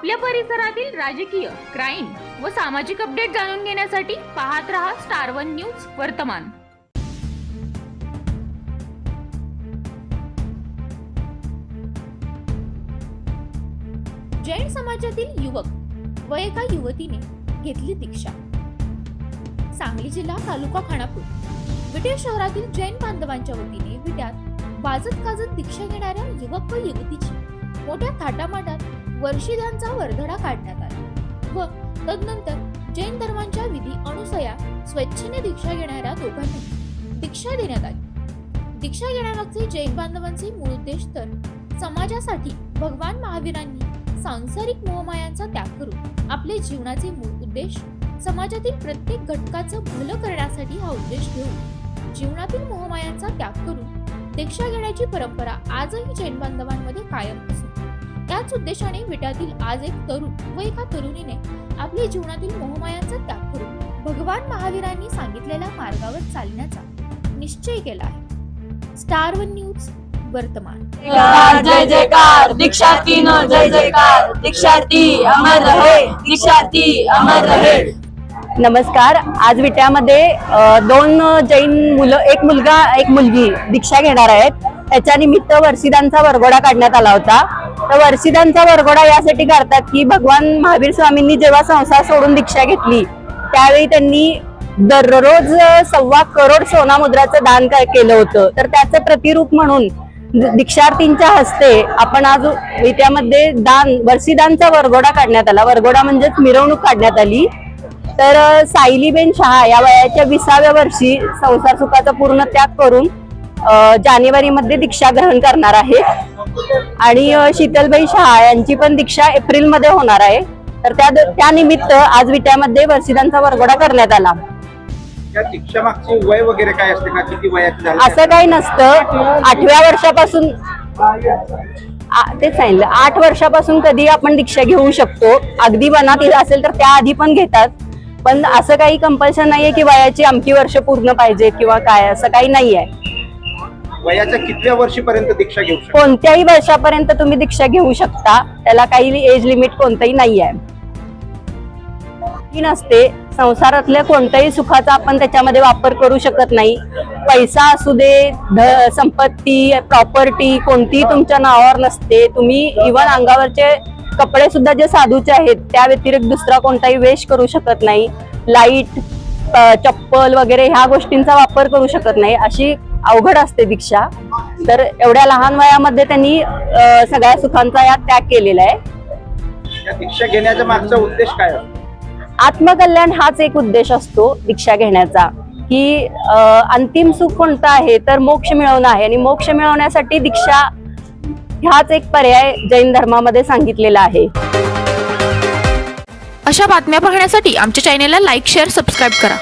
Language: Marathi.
आपल्या परिसरातील राजकीय क्राईम व सामाजिक अपडेट जाणून घेण्यासाठी पाहत रहा स्टार वन न्यूज वर्तमान. जैन समाजातील युवक व एका युवतीने घेतली दीक्षा. सांगली जिल्हा तालुका खानापूर. विटे शहरातील जैन बांधवांच्या वतीने विट्यात वाजत गाजत दीक्षा घेणाऱ्या युवक व युवतीची मोठ्या थाटामाटात वर्षिदांचा वर्धडा काढण्यात आला. व तदनंतर जैन धर्मांच्या विधी अनुसया स्वच्छेने दीक्षा घेणाऱ्या दोघांना दीक्षा देण्यात आली. दीक्षा घेण्यामागचे जैन बांधवांचे मूळ उद्देश तर समाजासाठी भगवान महावीरांनी सांसारिक मोहमायांचा त्याग करून आपले जीवनाचे मूळ उद्देश समाजातील प्रत्येक घटकाचं भलं करण्यासाठी हा उद्देश घेऊन जीवनातील मोहमायांचा त्याग करून दीक्षा घेण्याची परंपरा आजही जैन बांधवांमध्ये कायम असून त्याच उद्देशाने विट्यातील आज एक तरुण व एका तरुणीने आपल्या जीवनातील मोहमायांचा त्याग करून भगवान महावीरांनी सांगितलेल्या मार्गावर चालण्याचा निश्चय केला आहे. स्टार वन न्यूज वर्तमान. जय जयकार दीक्षार्थी नो जय जयकार दीक्षार्थी अमर रहे दीक्षार्थी अमर रहे. नमस्कार आज विट्यामध्ये दोन जैन मुलं एक मुलगा एक मुलगी दीक्षा घेणार आहेत. त्याच्या निमित्त वर्षिदांचा वरघोडा काढण्यात आला होता. तर वर्षिदांचा वरघोडा यासाठी काढतात की भगवान महावीर स्वामींनी जेव्हा संसार सोडून दीक्षा घेतली त्यावेळी त्यांनी दररोज सव्वा करोड सोना मुद्राचं दान केलं होतं. तर त्याचं प्रतिरूप म्हणून दीक्षार्थींच्या हस्ते आपण आज त्यामध्ये दान वर्षिदांचा वरघोडा काढण्यात आला. वरघोडा म्हणजेच मिरवणूक काढण्यात आली. तर सायलीबेन शहा या वयाच्या विसाव्या वर्षी संसार सुखाचा पूर्ण त्याग करून जानेवारीमध्ये दीक्षा ग्रहण करणार आहे आणि शीतलबाई शहा यांची पण दीक्षा एप्रिलमध्ये होणार आहे. तर त्या त्या निमित्त आज विट्यामध्ये वर्षिदांचा वरघोडा करण्यात आला. या दीक्षा मागची वय वगैरे काय असते? का किती वयाची झाली? असं काही नसतं. आठव्या वर्षापासून तेच सांगितलं. आठ वर्षापासून कधी आपण दीक्षा घेऊ शकतो. अगदी वनात येत असेल तर त्या आधी पण घेतात. पण असं काही कंपल्शन नाहीये की वयाची अमकी वर्ष पूर्ण पाहिजे किंवा काय असं काही नाहीये. वयाच्या कितव्या वर्षीपर्यंत दीक्षा घेऊ शकता? कोणत्याही वर्षापर्यंत तुम्ही दीक्षा घेऊ शकता. त्याला काही एज लिमिट कोणतंही नाहीये. ती नसते. संसारातल्या कोणत्याही सुखाचा आपण त्याच्यामध्ये वापर करू शकत नाही. पैसा असू दे संपत्ती प्रॉपर्टी कोणतीही तुमच्या नावावर नसते. तुम्ही इव्हन अंगावरचे कपडे सुद्धा जे साधूचे आहेत त्या व्यतिरिक्त दुसरा कोणताही वेश करू शकत नाही. लाइट चप्पल वगैरे ह्या गोष्टींचा वापर करू शकत नाही. अशी अवघड असते दीक्षा तर एवढ्या लहान वयामध्ये त्यांनी सगळ्या सुखांचा या त्याग केलेला आहे. या दीक्षा घेण्याचा मागचा उद्देश काय असतो? आत्मकल्याण हाच एक उद्देश असतो दीक्षा घेण्याचा. की अंतिम सुख कोणतं आहे तर मोक्ष मिळवणं आहे. आणि मोक्ष मिळवण्यासाठी दीक्षा हाच एक पर्याय जैन धर्मामध्ये सांगितलेला आहे. अशा बातम्या पाहण्यासाठी आमच्या चॅनेलला लाईक शेअर सबस्क्राईब करा.